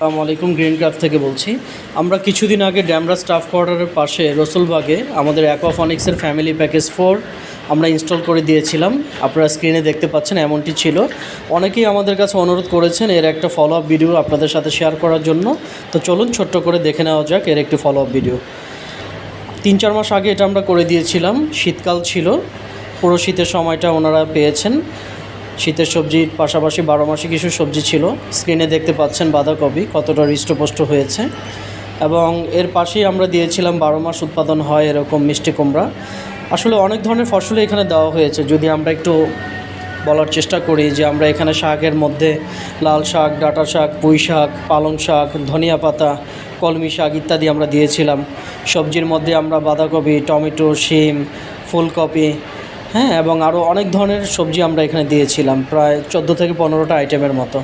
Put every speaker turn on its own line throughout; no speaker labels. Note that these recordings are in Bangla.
আসসালামু আলাইকুম গ্রিন ক্রাফট থেকে বলছি। আমরা কিছুদিন আগে ড্যামরা স্টাফ কোয়ার্টারের পাশে রসুলবাগে আমাদের অ্যাকোফনিক্সের ফ্যামিলি প্যাকেজ ফোর আমরা ইনস্টল করে দিয়েছিলাম। আপনারা স্ক্রিনে দেখতে পাচ্ছেন, এমনটি ছিল। অনেকেই আমাদের কাছে অনুরোধ করেছেন এর একটা ফলো আপ ভিডিও আপনাদের সাথে শেয়ার করার জন্য। তো চলুন ছোট্ট করে দেখে নেওয়া যাক এর একটি ফলো আপ ভিডিও তিন চার মাস আগে এটা আমরা করে দিয়েছিলাম। শীতকাল ছিল। পুরো শীতের সময়টা ওনারা পেয়েছেন। শীতের সবজির পাশাপাশি বারো মাসে কিছু সবজি ছিল। স্ক্রিনে দেখতে পাচ্ছেন বাঁধাকপি, কতটা হৃষ্টপুষ্ট হয়েছে। এবং এর পাশেই আমরা দিয়েছিলাম বারো মাস উৎপাদন হয় এরকম মিষ্টি কুমড়া। আসলে অনেক ধরনের ফসলই এখানে দেওয়া হয়েছে। যদি আমরা একটু বলার চেষ্টা করি যে আমরা এখানে শাকের মধ্যে লাল শাক, ডাঁটা শাক, পুঁই শাক, পালং শাক, ধনিয়া পাতা, কলমি শাক ইত্যাদি আমরা দিয়েছিলাম। সবজির মধ্যে আমরা বাঁধাকপি, টমেটো, শিম, ফুলকপি হ্যাঁ এবং আরও অনেক ধরনের সবজি আমরা এখানে দিয়েছিলাম, প্রায় চোদ্দ থেকে পনেরোটা আইটেমের মতো।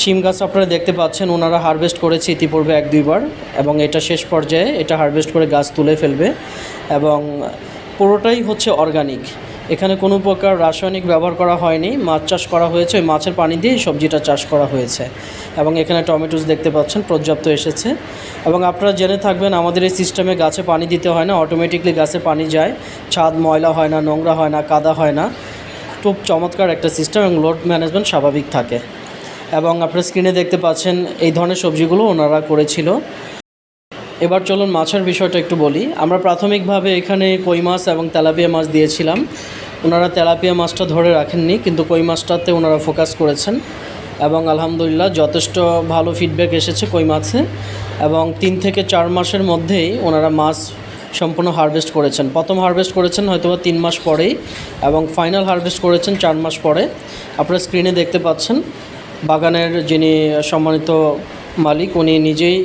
শিম গাছ আপনারা দেখতে পাচ্ছেন, ওনারা হারভেস্ট করেছে ইতিপূর্বে এক দুইবার এবং এটা শেষ পর্যায়ে এটা হারভেস্ট করে গাছ তুলে ফেলবে, এবং পুরোটাই হচ্ছে অর্গানিক এখানে কোনো প্রকার রাসায়নিক ব্যবহার করা হয়নি। মাছ চাষ করা হয়েছে ওই মাছের পানি দিয়েই সবজিটা চাষ করা হয়েছে। এবং এখানে টমেটোস দেখতে পাচ্ছেন, পর্যাপ্ত এসেছে। এবং আপনারা জেনে থাকবেন, আমাদের এই সিস্টেমে গাছে পানি দিতে হয় না, অটোমেটিকলি গাছে পানি যায়। ছাদ ময়লা হয় না, নোংরা হয় না, কাদা হয় না। খুব চমৎকার একটা সিস্টেম এবং লোড ম্যানেজমেন্ট স্বাভাবিক থাকে। এবং আপনারা স্ক্রিনে দেখতে পাচ্ছেন, এই ধরনের সবজিগুলো ওনারা করেছিল। এবার চলুন মাছের বিষয়টা একটু বলি। আমরা প্রাথমিকভাবে এখানে কই মাছ এবং তেলাপিয়া মাছ দিয়েছিলাম। ওনারা তেলাপিয়া মাছটা ধরে রাখেননি, কিন্তু কই মাছটাতে ওনারা ফোকাস করেছেন। এবং আলহামদুলিল্লাহ যথেষ্ট ভালো ফিডব্যাক এসেছে কই মাছে। এবং তিন থেকে চার মাসের মধ্যেই ওনারা মাছ সম্পূর্ণ হারভেস্ট করেছেন। প্রথম হারভেস্ট করেছেন হয়তো বা তিন মাস পরেই এবং ফাইনাল হারভেস্ট করেছেন চার মাস পরে। আপনারা স্ক্রিনে দেখতে পাচ্ছেন, বাগানের যিনি সম্মানিত মালিক, উনি নিজেই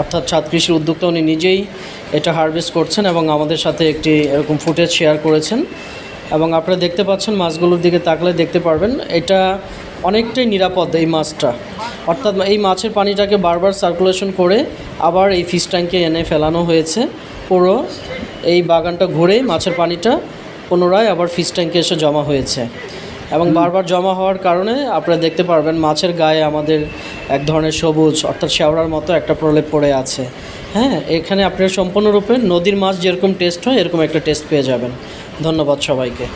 অর্থাৎ ছাদ কৃষির উদ্যোক্তা, উনি নিজেই এটা হারভেস্ট করছেন এবং আমাদের সাথে একটি এরকম ফুটেজ শেয়ার করেছেন। এবং আপনারা দেখতে পাচ্ছেন মাছগুলোর দিকে তাকলে দেখতে পারবেন এটা অনেকটাই নিরাপদ এই মাছটা। অর্থাৎ এই মাছের পানিটাকে বারবার সার্কুলেশন করে আবার এই ফিশ ট্যাঙ্কে এনে ফেলানো হয়েছে। পুরো এই বাগানটা ঘুরে মাছের পানিটা পুনরায় আবার ফিশ ট্যাঙ্কে এসে জমা হয়েছে। এবং বারবার জমা হওয়ার কারণে আপনারা দেখতে পারবেন মাছের গায়ে আমাদের এক ধরনের সবুজ অর্থাৎ শ্যাওড়ার মতো একটা প্রলেপ পড়ে আছে। হ্যাঁ এখানে আপনারা সম্পূর্ণরূপে নদীর মাছ যেরকম টেস্ট হয় এরকম একটা টেস্ট পেয়ে যাবেন। ধন্যবাদ সবাইকে।